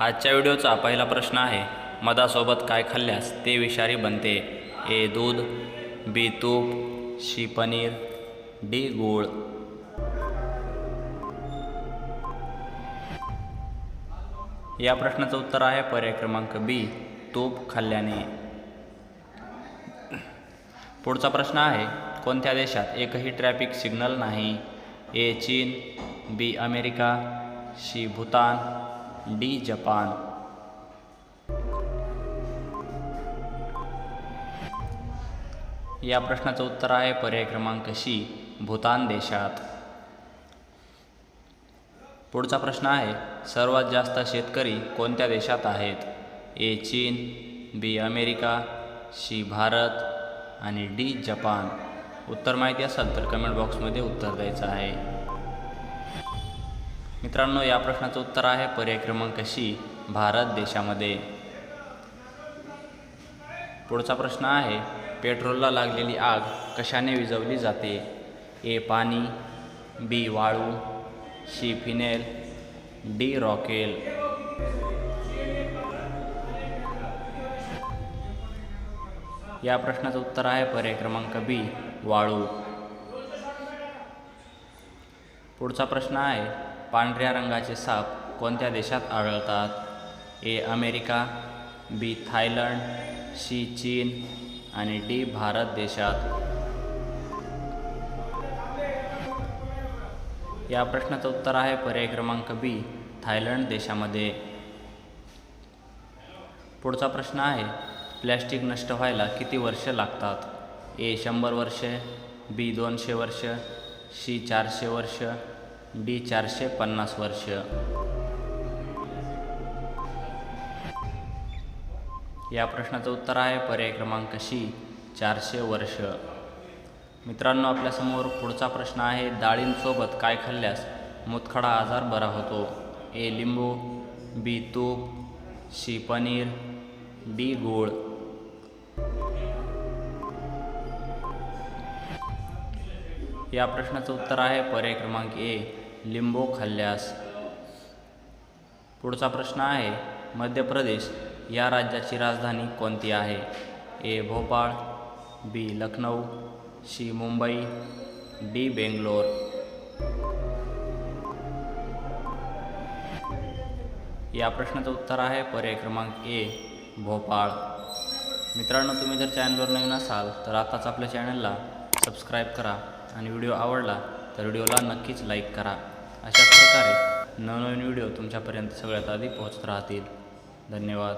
आजच्या व्हिडिओचा पहिला प्रश्न आहे मधासोबत काय खाल्ल्यास ते विषारी बनते? ए दूध बी तूप शी पनीर डी गूळ. या प्रश्नाचं उत्तर आहे पर्याय क्रमांक बी तूप खाल्ल्याने. पुढचा प्रश्न आहे कोणत्या देशात एकही ट्रॅफिक सिग्नल नाही? ए चीन B America C Bhutan D Japan. या प्रश्नाचं उत्तर आहे पर्याय क्रमांक शी भूतान देशात. पुढचा प्रश्न आहे सर्वात जास्त शेतकरी कोणत्या देशात आहेत? ए चीन बी अमेरिका शी भारत आणि डी जपान. उत्तर माहिती असेल तर कमेंट बॉक्समध्ये उत्तर द्यायचं आहे. मित्रांनो या प्रश्नाचं उत्तर आहे पर्याय क्रमांक शी भारत देशामध्ये. पुढचा प्रश्न आहे पेट्रोलला लागलेली आग कशाने विझवली जाते? ए पाणी बी वाळू शी फिनेल डी रॉकेल. या प्रश्नाचं उत्तर आहे पर्याय क्रमांक बी वाळू. पुढचा प्रश्न आहे पांढऱ्या रंगाचे साप कोणत्या देशात आढळतात? A America B Thailand C चीन आणि डी भारत देशात. या प्रश्नाचं उत्तर आहे पर्याय क्रमांक बी थायलंड देशामध्ये. पुढचा प्रश्न आहे प्लॅस्टिक नष्ट व्हायला किती वर्ष लागतात? ए शंभर वर्ष बी दोनशे वर्ष सी चारशे वर्ष डी चारशे पन्नास वर्ष. या प्रश्नाचं उत्तर आहे पर्याय क्रमांक शी चारशे वर्ष. मित्रांनो आपल्यासमोर पुढचा प्रश्न आहे डाळींसोबत काय खाल्ल्यास मुतखडा आजार बरा होतो? ए लिंबू बी तूप सी पनीर डी गूळ. या प्रश्नाचं उत्तर आहे. पर्याय क्रमांक ए लिंबू खाल्ल्यास. पुढचा प्रश्न आहे मध्य प्रदेश या राज्याची राजधानी कोणती आहे? A Bhopal B Lucknow C Mumbai D Bangalore. या प्रश्नाचं उत्तर आहे पर्याय क्रमांक ए भोपाळ. मित्रांनो तुम्ही जर चॅनलवर नवीन असाल तर आताच आपल्या चॅनलला सबस्क्राईब करा. आणि व्हिडिओ आवडला तर व्हिडिओला नक्कीच लाईक करा. अशाच प्रकारे नवनवीन व्हिडिओ तुमच्यापर्यंत सगळ्यात आधी पोहोचत राहतील. धन्यवाद.